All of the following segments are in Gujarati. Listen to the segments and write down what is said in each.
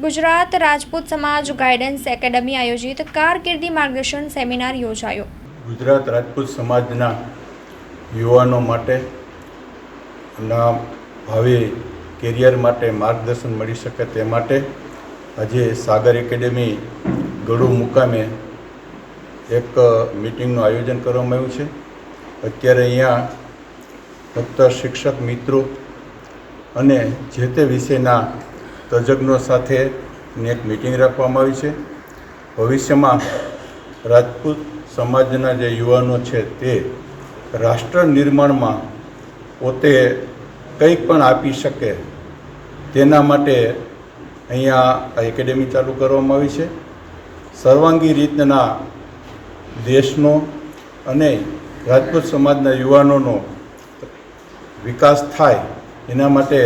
ગુજરાત રાજપૂત સમાજ ગાઈડન્સ એકેડમી આયોજિત કારકિર્દી માર્ગદર્શન સેમિનાર યોજાયો. ગુજરાત રાજપૂત સમાજના યુવાનો માટે ના ભાવિ કેરિયર માટે માર્ગદર્શન મળી શકે તે માટે આજે સાગર એકેડેમી ગળુ મુકામે એક મિટિંગનું આયોજન કરવામાં આવ્યું છે. અત્યારે અહીંયા ફક્ત શિક્ષક મિત્રો અને જે તે વિષયના તજજ્ઞો સાથેની એક મિટિંગ રાખવામાં આવી છે. ભવિષ્યમાં રાજપૂત સમાજના જે યુવાનો છે તે રાષ્ટ્ર નિર્માણમાં પોતે કંઈક પણ આપી શકે તેના માટે અહીંયા એકેડેમી ચાલુ કરવામાં આવી છે. સર્વાંગી રીતના દેશનો અને રાજપૂત સમાજના યુવાનોનો વિકાસ થાય એના માટે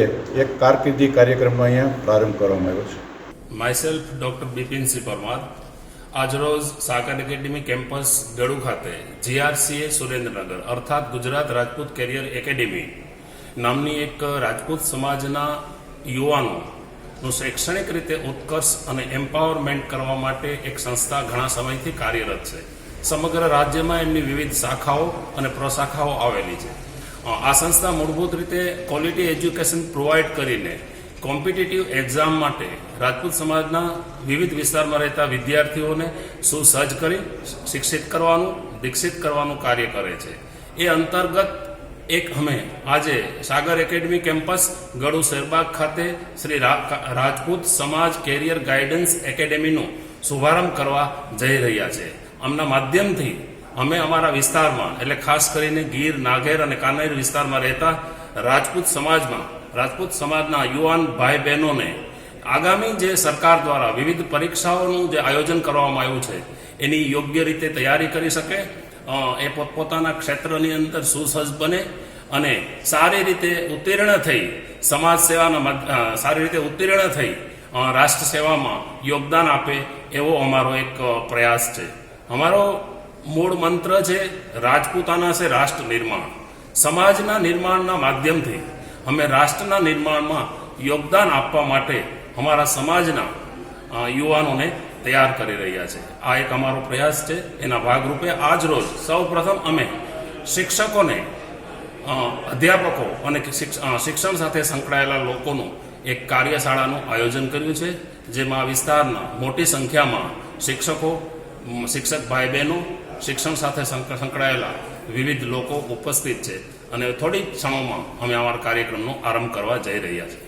એક કારકિર્દી કાર્યક્રમનો અહીંયા પ્રારંભ કરવામાં આવ્યો છે. માયસેલ્ફ ડોક્ટર બિપિનસિંહ પરમાર આજરોજ સાકર એકેડેમી કેમ્પસ ગળુ ખાતે જીઆરસીએ સુરેન્દ્રનગર, અર્થાત ગુજરાત રાજપૂત કેરિયર એકેડેમી નામની એક રાજપૂત સમાજના યુવાનોનું શૈક્ષણિક રીતે ઉત્કર્ષ અને એમ્પાવરમેન્ટ કરવા માટે એક સંસ્થા ઘણા સમયથી કાર્યરત છે. સમગ્ર રાજ્યમાં એમની વિવિધ શાખાઓ અને પ્રશાખાઓ આવેલી છે. આ સંસ્થા મૂળભૂત રીતે ક્વોલિટી એજ્યુકેશન પ્રોવાઈડ કરીને કોમ્પિટિટિવ એક્ઝામ માટે રાજપૂત સમાજના વિવિધ વિસ્તારમાં રહેતા વિદ્યાર્થીઓને સુસજ્જ કરી, શિક્ષિત કરવાનું દીક્ષિત કરવાનું કાર્ય કરે છે. એ અંતર્ગત એક અમે આજે સાગર એકેડમી કેમ્પસ ગળુ શેરબાગ ખાતે શ્રી રાજપૂત સમાજ કેરિયર ગાઈડન્સ એકેડેમીનો શુભારંભ કરવા જઈ રહ્યા છે. આમના માધ્યમથી અમે અમારા વિસ્તારમાં, એટલે ખાસ કરીને ગીર, નાગેર અને કાનૈર વિસ્તારમાં રહેતા રાજપૂત સમાજમાં, રાજપૂત સમાજના યુવાન ભાઈ બહેનોને આગામી જે સરકાર દ્વારા વિવિધ પરીક્ષાઓનું જે આયોજન કરવામાં આવ્યું છે, એની યોગ્ય રીતે તૈયારી કરી શકે એ પોતપોતાના ક્ષેત્રની અંદર સુસજ્જ બને અને સારી રીતે ઉત્તીર્ણ થઈ સમાજ સેવાના સારી રીતે ઉત્તીર્ણ થઈ રાષ્ટ્ર સેવામાં યોગદાન આપે એવો અમારો એક પ્રયાસ છે. અમારો મૂળ મંત્ર છે રાજપૂતાના છે રાષ્ટ્ર નિર્માણ. સમાજના નિર્માણના માધ્યમથી અમે રાષ્ટ્રના નિર્માણમાં યોગદાન આપવા માટે અમારા સમાજના યુવાનોને તૈયાર કરી રહ્યા છે. આ એક અમારો પ્રયાસ છે. એના ભાગરૂપે આજ રોજ સૌ પ્રથમ અમે શિક્ષકોને અધ્યાપકો અને શિક્ષણ સાથે સંકળાયેલા લોકોનું એક કાર્યશાળાનું આયોજન કર્યું છે, જેમાં વિસ્તારના મોટી સંખ્યામાં શિક્ષકો શિક્ષક ભાઈ બહેનો શિક્ષણ સાથે સંક- સંકળાયેલા વિવિધ લોકો ઉપસ્થિત છે. અને થોડી ક્ષણોમાં અમે અમારા કાર્યક્રમનો આરંભ કરવા જઈ રહ્યા છીએ.